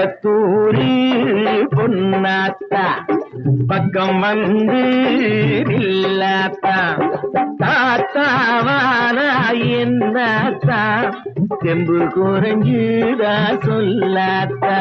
பள்ளத்தூரி பொன்னாத்தா. பக்கம் வந்து இல்லாத்தா தாத்தாவானா என்னாத்தா. செம்பு குறைஞ்சுதா சொல்லாத்தா.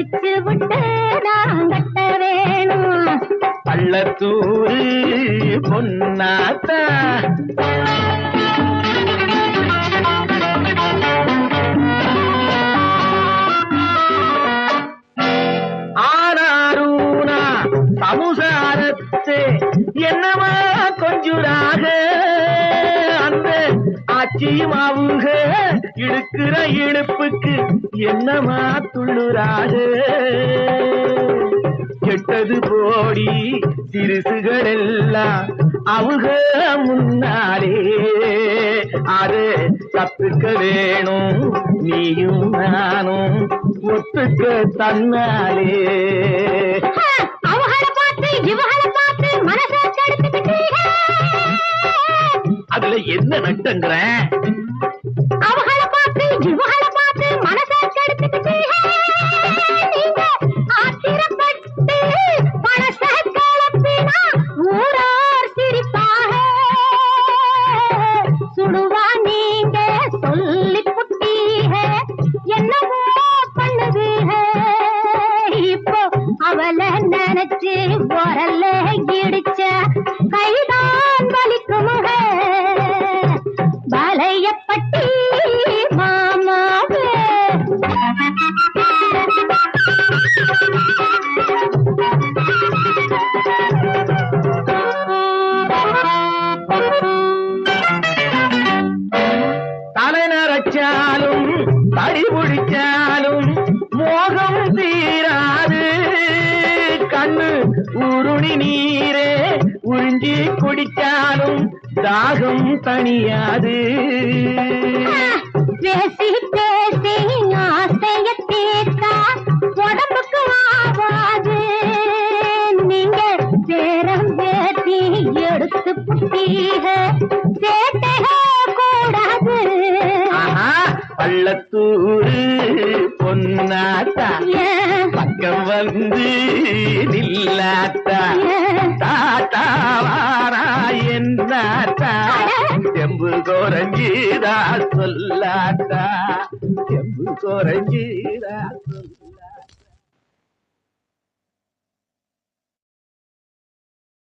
குளிச்சு விட்டு நான் கட்ட வேணும். பள்ளத்தூரி பொன்னாத்தா. ஆனாரூனா சமுசாரத்து என்னமா கொஞ்சுராக ஆச்சியும் அவங்க இழுக்கிற இழுப்புக்கு என்னமா துள்ளுராக கெட்டது போடி சிறுசுகள் எல்லாம் அவங்க முன்னாலே. அது கத்துக்க வேணும் நீயும் நானும் ஒத்துக்க தன்னாலே. என்ன நட்டங்கிறேன் அவங்கள பார்த்து இவங்கள பார்த்து மனசை கெடுத்துக்கிட்டீங்க நீங்க ஆத்திரப்பட்டு மனசை கிளப்பினா ஊரார் சிரிப்பாக. சுடுவா நீங்க சொல்லி புட்டீக இப்போ அவளை நினைச்சு உரல்ல இடிச்ச கை பிடிச்சாலும் தடி பிடிச்சாலும் மோகம் தீராது. கண்ணு உருணி நீரே உறிஞ்சி குடிச்சாலும் தாகம் தனியாது பேசி பேசி ஆசைய தீர்த்தா உடம்புக்கு ஆவாது. நீங்க பேரம் பேட்டி எடுத்து புட்டீக பக்கம் வந்து நில்லாத்தா? தாத்தா வாரா என்னாத்தா? செம்பு குறைஞ்சிதா சொல்லாத்தா? செம்பு குறைஞ்சிதா சொல்லா